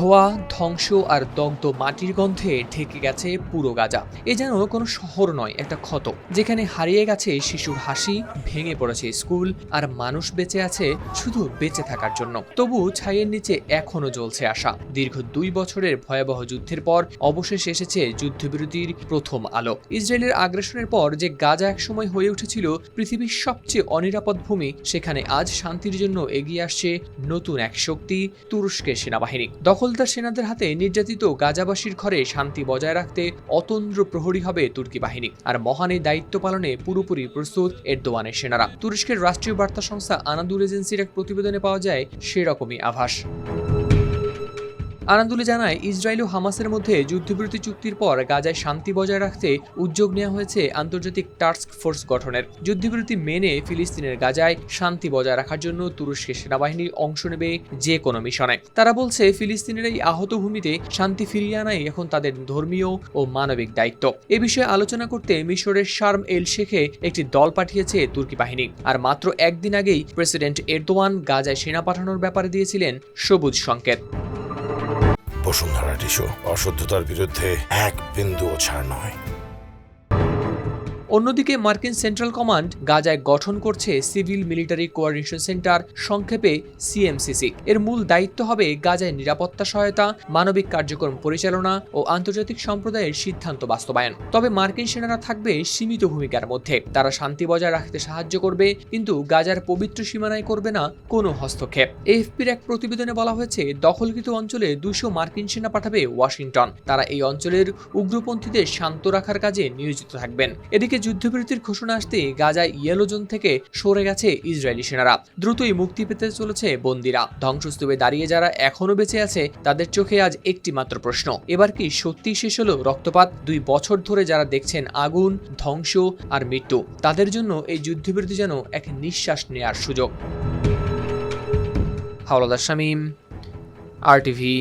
ধোয়া, ধ্বংস আর দগ্ধ মাটির গন্ধে ঢেকে গেছে পুরো গাজা। এ যেন কোনো শহর নয়, একটা ক্ষত। যেখানে হারিয়ে গেছে শিশুর হাসি, ভেঙে পড়েছে স্কুল আর মানুষ বেঁচে আছে শুধু বেঁচে থাকার জন্য। তবু ছাইয়ের নিচে এখনও জ্বলছে আশা। দীর্ঘ দুই বছরের ভয়াবহ যুদ্ধের পর অবশেষে এসেছে যুদ্ধবিরতির প্রথম আলো। ইসরায়েলের আগ্রাসনের পর যে গাজা একসময় হয়ে উঠেছিল, পৃথিবীর সবচেয়ে অনিরাপদ ভূমি, সেখানে আজ শান্তির জন্য এগিয়ে আসছে নতুন এক শক্তি, তুরস্কের সেনাবাহিনী। দখলদার সেনাদের হাতে নির্যাতিত গাজাবাসীর ঘরে শান্তি বজায় রাখতে অতন্দ্র প্রহরী হবে তুর্কি বাহিনী। আর মহান এই দায়িত্ব পালনে পুরোপুরি প্রস্তুত এরদোয়ানের সেনারা। তুরস্কের রাষ্ট্রীয় বার্তা সংস্থা আনাদুল এজেন্সির এক প্রতিবেদনে পাওয়া যায় সেরকমই আভাস। আনান্দুলে জানায়, ইসরায়েল ও হামাসের মধ্যে যুদ্ধবিরতি চুক্তির পর গাজায় শান্তি বজায় রাখতে উদ্যোগ নেওয়া হয়েছে আন্তর্জাতিক টাস্ক ফোর্স গঠনের। যুদ্ধবিরতি মেনে ফিলিস্তিনের গাজায় শান্তি বজায় রাখার জন্য তুরস্কের সেনাবাহিনী অংশ নেবে যে কোনো মিশনে। তারা বলছে, ফিলিস্তিনের এই আহত ভূমিতে শান্তি ফিরিয়ে আনাই এখন তাদের ধর্মীয় ও মানবিক দায়িত্ব। এ বিষয়ে আলোচনা করতে মিশরের শার্ম এল শেখে একটি দল পাঠিয়েছে তুর্কি বাহিনী। আর মাত্র একদিন আগেই প্রেসিডেন্ট এরদোয়ান গাজায় সেনা পাঠানোর ব্যাপারে দিয়েছিলেন সবুজ সংকেত। বসুন্ধরা টিস্যু অশুদ্ধতার বিরুদ্ধে এক বিন্দুও ছাড় নয়। অন্যদিকে মার্কিন সেন্ট্রাল কমান্ড গাজায় গঠন করছে সিভিল মিলিটারি কোঅর্ডিনেশন সেন্টার, সংক্ষেপে সিএমসিসি। এর মূল দায়িত্ব হবে গাজায় নিরাপত্তা সহায়তা, মানবিক কার্যক্রম পরিচালনা ও আন্তর্জাতিক সম্প্রদায়ের সিদ্ধান্ত বাস্তবায়ন। তবে মার্কিন সেনারা থাকবে সীমিত ভূমিকার মধ্যে। তারা শান্তি বজায় রাখতে সাহায্য করবে, কিন্তু গাজার পবিত্র সীমানায় করবে না কোনো হস্তক্ষেপ। এফপির এক প্রতিবেদনে বলা হয়েছে, দখলকৃত অঞ্চলে দুশো মার্কিন সেনা পাঠাবে ওয়াশিংটন। তারা এই অঞ্চলের উগ্রপন্থীদের শান্ত রাখার কাজে নিয়োজিত থাকবেন। এদিকে যুদ্ধবিরতির ঘোষণা আসতে গাজায় ইয়েলো জোন থেকে সরে গেছে ইসরায়েলি সেনারা। দ্রুতই মুক্তি পেতে চলেছে বন্দিরা। ধ্বংসস্তূপে দাঁড়িয়ে যারা এখনও বেঁচে আছে, তাদের চোখে আজ একটি মাত্র প্রশ্ন, এবার কি সত্যি শেষ হলো রক্তপাত? দুই বছর ধরে যারা দেখছেন আগুন, ধ্বংস আর মৃত্যু, তাদের জন্য এই যুদ্ধবিরতি যেন এক নিঃশ্বাস নেয়ার সুযোগ। হাওলাদার শামীম, আর টিভি